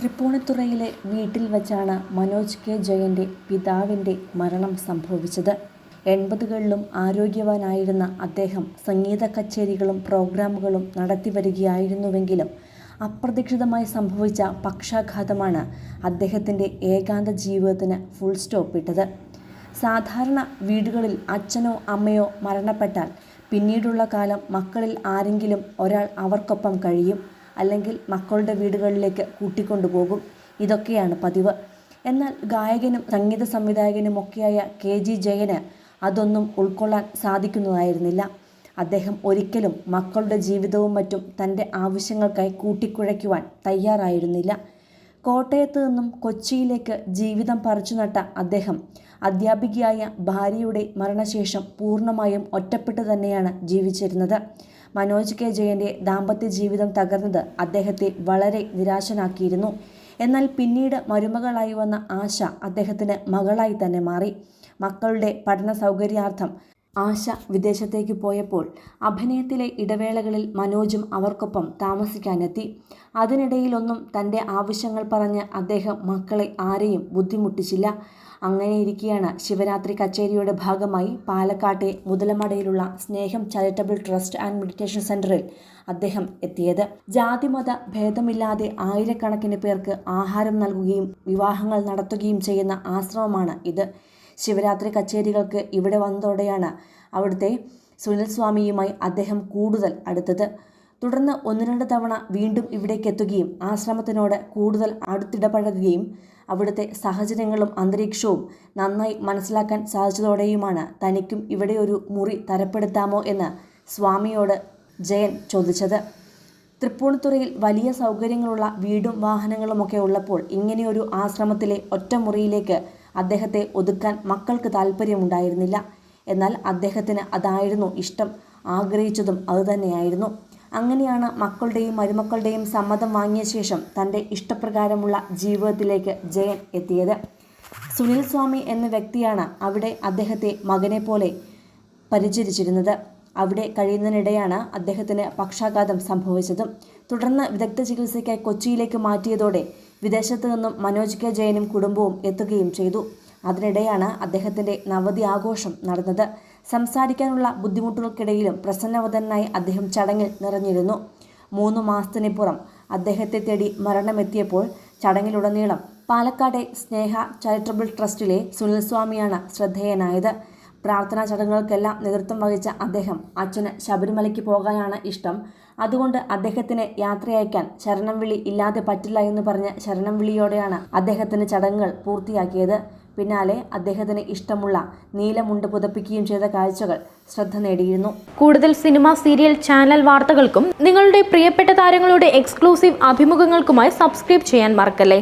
തൃപ്പൂണിത്തുറയിലെ വീട്ടിൽ വച്ചാണ് മനോജ് കെ ജയന്റെ പിതാവിന്റെ മരണം സംഭവിച്ചത്. എൺപതുകളിലും ആരോഗ്യവാനായിരുന്ന അദ്ദേഹം സംഗീത കച്ചേരികളും പ്രോഗ്രാമുകളും നടത്തി വരികയായിരുന്നുവെങ്കിലും അപ്രതീക്ഷിതമായി സംഭവിച്ച പക്ഷാഘാതമാണ് അദ്ദേഹത്തിന്റെ ഏകാന്ത ജീവിതത്തിന് ഫുൾ സ്റ്റോപ്പ് ഇട്ടത്. സാധാരണ വീടുകളിൽ അച്ഛനോ അമ്മയോ മരണപ്പെട്ടാൽ പിന്നീടുള്ള കാലം മക്കളിൽ ആരെങ്കിലും ഒരാൾ അവർക്കൊപ്പം കഴിയും. അല്ലെങ്കിൽ മക്കളുടെ വീടുകളിലേക്ക് കൂട്ടിക്കൊണ്ടുപോകും ഇതൊക്കെയാണ് പതിവ്. എന്നാൽ ഗായകനും സംഗീത സംവിധായകനുമൊക്കെയായ കെ ജി ജയന് അതൊന്നും ഉൾക്കൊള്ളാൻ സാധിക്കുന്നതായിരുന്നില്ല. അദ്ദേഹം ഒരിക്കലും മക്കളുടെ ജീവിതവും മറ്റും തന്റെ ആവശ്യങ്ങൾക്കായി കൂട്ടിക്കുഴയ്ക്കുവാൻ തയ്യാറായിരുന്നില്ല. കോട്ടയത്ത് നിന്നും കൊച്ചിയിലേക്ക് ജീവിതം പറിച്ചു നട്ട അദ്ദേഹം അധ്യാപികയായ ഭാര്യയുടെ മരണശേഷം പൂർണമായും ഒറ്റപ്പെട്ടു തന്നെയാണ് ജീവിച്ചിരുന്നത്. മനോജ് കെ ജയന്റെ ദാമ്പത്യ ജീവിതം തകർന്നത് അദ്ദേഹത്തെ വളരെ നിരാശനാക്കിയിരുന്നു. എന്നാൽ പിന്നീട് മരുമകളായി വന്ന ആശ അദ്ദേഹത്തിന് മകളായി തന്നെ മാറി. മക്കളുടെ പഠന സൗകര്യാർത്ഥം ആശ വിദേശത്തേക്ക് പോയപ്പോൾ അഭിനയത്തിലെ ഇടവേളകളിൽ മനോജും അവർക്കൊപ്പം താമസിക്കാനെത്തി. അതിനിടയിലൊന്നും തന്റെ ആവശ്യങ്ങൾ പറഞ്ഞ് അദ്ദേഹം മക്കളെ ആരെയും ബുദ്ധിമുട്ടിച്ചില്ല. അങ്ങനെയിരിക്കെയാണ് ശിവരാത്രി കച്ചേരിയുടെ ഭാഗമായി പാലക്കാട്ടെ മുതലമടയിലുള്ള സ്നേഹം ചാരിറ്റബിൾ ട്രസ്റ്റ് ആൻഡ് മെഡിറ്റേഷൻ സെന്ററിൽ അദ്ദേഹം എത്തിയത്. ജാതിമത ഭേദമില്ലാതെ ആയിരക്കണക്കിന് പേർക്ക് ആഹാരം നൽകുകയും വിവാഹങ്ങൾ നടത്തുകയും ചെയ്യുന്ന ആശ്രമമാണ് ഇത്. ശിവരാത്രി കച്ചേരികൾക്ക് ഇവിടെ വന്നതോടെയാണ് അവിടുത്തെ സുനിൽ സ്വാമിയുമായി അദ്ദേഹം കൂടുതൽ അടുത്തത്. തുടർന്ന് ഒന്ന് രണ്ട് തവണ വീണ്ടും ഇവിടേക്ക് എത്തുകയും ആശ്രമത്തിനോട് കൂടുതൽ അടുത്തിടപഴകുകയും അവിടുത്തെ സാഹചര്യങ്ങളും അന്തരീക്ഷവും നന്നായി മനസ്സിലാക്കാൻ സാധിച്ചതോടെയുമാണ് തനിക്കും ഇവിടെ ഒരു മുറി തരപ്പെടുത്താമോ എന്ന് സ്വാമിയോട് ജയൻ ചോദിച്ചത്. തൃപ്പൂണിത്തുറയിൽ വലിയ സൗകര്യങ്ങളുള്ള വീടും വാഹനങ്ങളുമൊക്കെ ഉള്ളപ്പോൾ ഇങ്ങനെയൊരു ആശ്രമത്തിലെ ഒറ്റമുറിയിലേക്ക് അദ്ദേഹത്തെ ഒതുക്കാൻ മക്കൾക്ക് താല്പര്യമുണ്ടായിരുന്നില്ല എന്നാൽ അദ്ദേഹത്തിന് അതായിരുന്നു ഇഷ്ടം. ആഗ്രഹിച്ചതും അതുതന്നെയായിരുന്നു. അങ്ങനെയാണ് മക്കളുടെയും മരുമക്കളുടെയും സമ്മതം വാങ്ങിയ ശേഷം തന്റെ ഇഷ്ടപ്രകാരമുള്ള ജീവിതത്തിലേക്ക് ജയൻ എത്തിയത്. സുനിൽ സ്വാമി എന്ന വ്യക്തിയാണ് അവിടെ അദ്ദേഹത്തെ മകനെ പോലെ പരിചരിച്ചിരുന്നത്. അവിടെ കഴിയുന്നതിനിടെയാണ് അദ്ദേഹത്തിന് പക്ഷാഘാതം സംഭവിച്ചതും. തുടർന്ന് വിദഗ്ധ ചികിത്സയ്ക്കായി കൊച്ചിയിലേക്ക് മാറ്റിയതോടെ വിദേശത്തു നിന്നും മനോജ് കെ ജയനും കുടുംബവും എത്തുകയും ചെയ്തു. അതിനിടെയാണ് അദ്ദേഹത്തിന്റെ നവതി ആഘോഷം നടന്നത്. സംസാരിക്കാനുള്ള ബുദ്ധിമുട്ടുകൾക്കിടയിലും പ്രസന്നവതനായി അദ്ദേഹം ചടങ്ങിൽ നിറഞ്ഞിരുന്നു. മൂന്ന് മാസത്തിനിപ്പുറം അദ്ദേഹത്തെ തേടി മരണമെത്തിയപ്പോൾ ചടങ്ങിലുടനീളം പാലക്കാട്ടെ സ്നേഹ ചാരിറ്റബിൾ ട്രസ്റ്റിലെ സുനിൽ സ്വാമിയാണ് ശ്രദ്ധേയനായത്. പ്രാർത്ഥനാ ചടങ്ങുകൾക്കെല്ലാം നേതൃത്വം വഹിച്ച അദ്ദേഹം അച്ഛന് ശബരിമലയ്ക്ക് പോകാനാണ് ഇഷ്ടം. അതുകൊണ്ട് അദ്ദേഹത്തിന് യാത്രയയക്കാൻ ശരണം വിളി ഇല്ലാതെ പറ്റില്ല എന്ന് പറഞ്ഞ ശരണം വിളിയോടെയാണ് അദ്ദേഹത്തിന് ചടങ്ങുകൾ പൂർത്തിയാക്കിയത്. പിന്നാലെ അദ്ദേഹത്തിന് ഇഷ്ടമുള്ള നീലമുണ്ട് പുതപ്പിക്കുകയും ചെയ്ത കാഴ്ചകൾ ശ്രദ്ധ നേടിയിരുന്നു. കൂടുതൽ സിനിമ സീരിയൽ ചാനൽ വാർത്തകൾക്കും നിങ്ങളുടെ പ്രിയപ്പെട്ട താരങ്ങളുടെ എക്സ്ക്ലൂസീവ് അഭിമുഖങ്ങൾക്കുമായി സബ്സ്ക്രൈബ് ചെയ്യാൻ മറക്കല്ലേ?